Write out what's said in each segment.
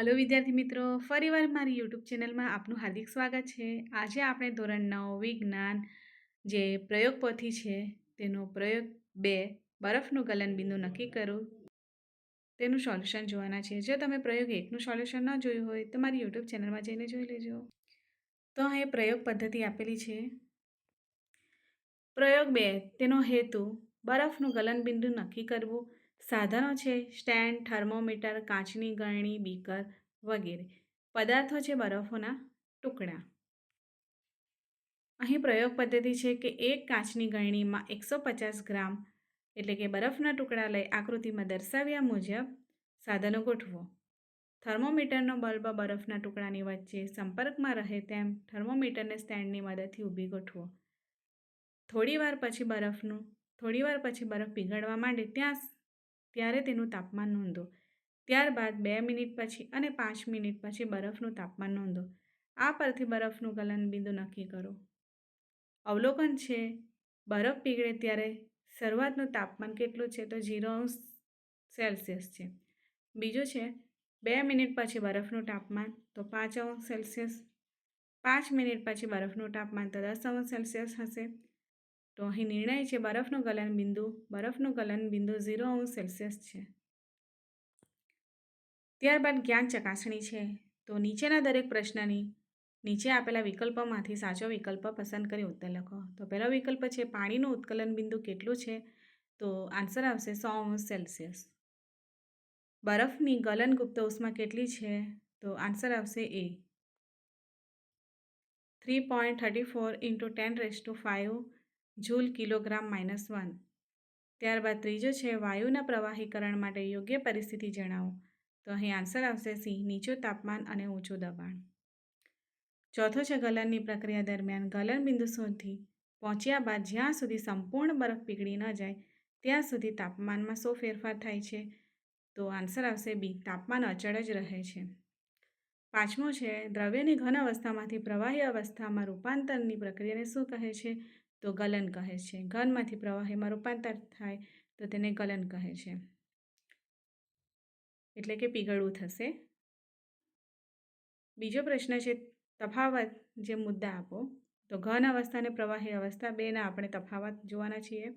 Hello વિદ્યાર્થી મિત્રો, ફરીવાર મારી યુટ્યુબ ચેનલમાં આપનું હાર્દિક સ્વાગત છે. આજે આપણે ધોરણ નવ, વિજ્ઞાન જે પ્રયોગ પોથી છે, તેનો પ્રયોગ બે, બરફનું ગલનબિંદુ નક્કી કરો. તેનું સોલ્યુશન જોવાના છે. જો તમે પ્રયોગ એકનું સોલ્યુશન ન જોયું હોય, તો મારી યુટ્યુબ ચેનલમાં જઈને જોઈ લેજો. તો અહીં પ્રયોગ પદ્ધતિ આપેલી છે. પ્રયોગ બે, તેનો હેતુ બરફનું ગલનબિંદુ નક્કી કરવું. સાધનો છે, સ્ટેન્ડ, થર્મોમીટર, કાચની ગળણી બીકર વગેરે. પદાર્થો છે બરફોના ટુકડા. અહીં પ્રયોગ પદ્ધતિ છે કે એક કાચની ગળણીમાં એકસો પચાસ ગ્રામ એટલે કે બરફના ટુકડા લઈ આકૃતિમાં દર્શાવ્યા મુજબ સાધનો ગોઠવો. થર્મોમીટરનો બલ્બ બરફના ટુકડાની વચ્ચે સંપર્કમાં રહે તેમ થર્મોમીટરને સ્ટેન્ડની મદદથી ઊભી ગોઠવો. થોડીવાર પછી બરફનું, થોડીવાર પછી બરફ પીગળવા માંડે ત્યાં ત્યારે તેનું તાપમાન નોંધો. ત્યારબાદ બે મિનિટ પછી અને પાંચ મિનિટ પછી બરફનું તાપમાન નોંધો. આ પરથી બરફનું ગલનબિંદુ નક્કી કરો. અવલોકન છે, બરફ પીગળે ત્યારે શરૂઆતનું તાપમાન કેટલું છે તો ઝીરો સેલ્સિયસ છે. બીજું છે, બે મિનિટ પછી બરફનું તાપમાન તો પાંચ અંશ સેલ્સિયસ. પાંચ મિનિટ પછી બરફનું તાપમાન તો દસ અંશ સેલ્સિયસ હશે. તો અહીં નિર્ણય છે બરફનું ગલન બિંદુ. બરફનું ગલન બિંદુ ઝીરો અંશ સેલ્સિયસ છે. ત્યારબાદ જ્ઞાન ચકાસણી છે. તો નીચેના દરેક પ્રશ્નની નીચે આપેલા વિકલ્પોમાંથી સાચો વિકલ્પ પસંદ કરી ઉત્તર લખો. તો પહેલો વિકલ્પ છે પાણીનું ઉત્કલન બિંદુ કેટલું છે? તો આન્સર આવશે સો અંશ સેલ્સિયસ. બરફની ગલન ગુપ્ત ઉષ્મા કેટલી છે? તો આન્સર આવશે એ. Three point thirty four into ten raise to five joule kilogram minus one. ત્યારબાદ ત્રીજો છે, વાયુના પ્રવાહીકરણ માટે યોગ્ય પરિસ્થિતિ જણાવો. તો અહીં આન્સર આવશે સી, નીચું તાપમાન અને ઊંચું દબાણ. ચોથો છે, ગલનની પ્રક્રિયા દરમિયાન ગલન બિંદુ સુધી પહોંચ્યા બાદ જ્યાં સુધી સંપૂર્ણ બરફ પીગળી ન જાય, ત્યાં સુધી તાપમાનમાં શું ફેરફાર થાય છે? તો આન્સર આવશે બી, તાપમાન અચળ જ રહે છે. પાંચમો છે, દ્રવ્યની ઘન અવસ્થામાંથી પ્રવાહી અવસ્થામાં રૂપાંતરની પ્રક્રિયાને શું કહે છે? તો ગલન કહે છે. ઘનમાંથી પ્રવાહીમાં રૂપાંતર થાય તો તેને ગલન કહે છે. એટલે કે પીગળવું થશે. બીજો પ્રશ્ન છે, તફાવત જે મુદ્દા આપો, તો ઘન અવસ્થા અને પ્રવાહી અવસ્થા બેના આપણે તફાવત જોવાના છીએ.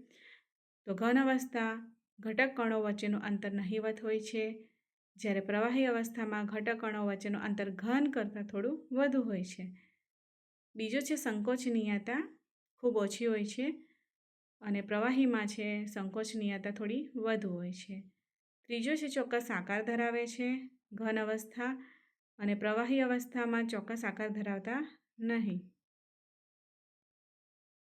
તો ઘન અવસ્થા ઘટક કણો વચ્ચેનું અંતર નહિવત હોય છે. જ્યારે પ્રવાહી અવસ્થામાં ઘટક કણો વચ્ચેનું અંતર ઘન કરતાં થોડું વધુ હોય છે. બીજો છે, સંકોચનીયતા. ખૂબ ઓછી હોય છે અને પ્રવાહીમાં છે સંકોચનીયતા થોડી વધુ હોય છે. ત્રીજો છે ચોક્કસ આકાર ધરાવે છે, ઘન અવસ્થા અને પ્રવાહી અવસ્થામાં ચોક્કસ આકાર ધરાવતા નહીં.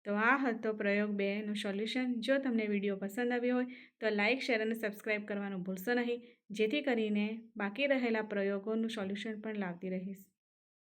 તો આ હતો પ્રયોગ બેનું સોલ્યુશન. જો તમને વીડિયો પસંદ આવ્યો હોય તો લાઇક શેર અને સબસ્ક્રાઈબ કરવાનું ભૂલશો નહીં. જેથી કરીને બાકી રહેલા પ્રયોગોનું સોલ્યુશન પણ લાવતી રહીશ.